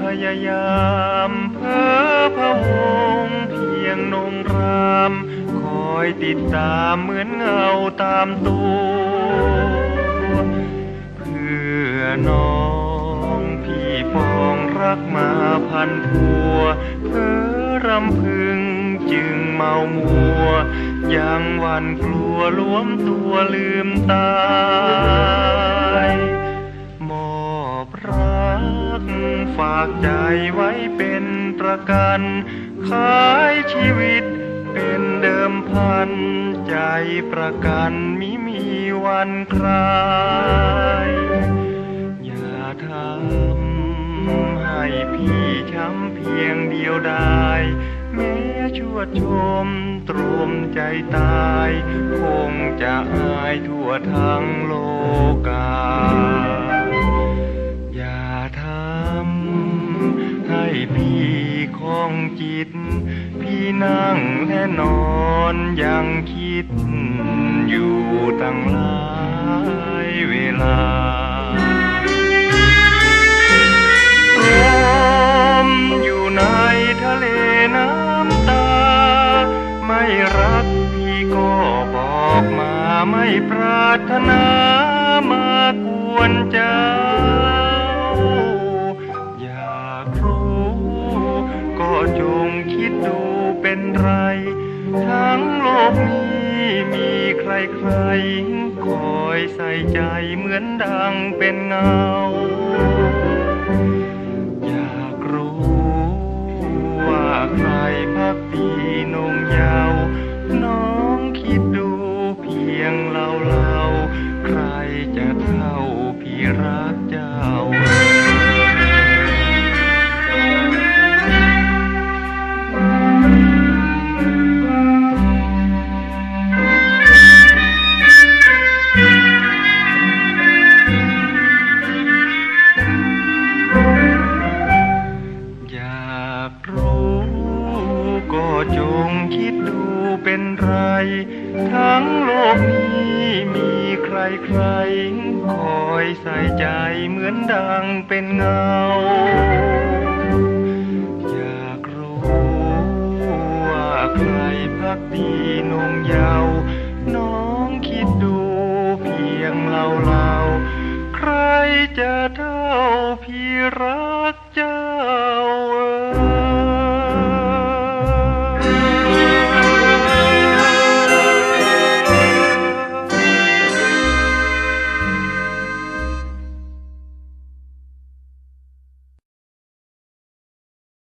พยายามเพ้อพะวงเพียงนงรามคอยติดตามเหมือนเงาตามตัวเพื่อน้องพี่ปองรักมาพันพัวเพ้อรำพึงจึงเมามัวยังวันกลัวล้วมตัวลืมตา เป็นประกัน ขายชีวิตเป็นเดิมพัน ใจประกันมิมีวันคลาย อย่าทำให้พี่ช้ำเพียงเดียวดายแม้ชั่วชมตรมใจตาย คงจะอายทั่วทั้งโลกา องจิตพี่นั่งและนอนยังคิด อยู่ตั้งหลายเวลารวมอยู่ในทะเลน้ำตา ไม่รักพี่ก็บอกมาไม่ปรารถนามากวนเจ้ เป็นไรทั้งโลกนี้มีใครใครคอยใส่ใจเหมือนดังเป็นเงา งคิดดูเป็นไร ทั้งโลกนี้มีใครใครคอยใส่ใจเหมือนดังเป็นเงา อยากรู้ว่าใครพักดีนงยาว น้องคิดดูเพียงเล่าเราใครจะเท่าพี่รักเจ้า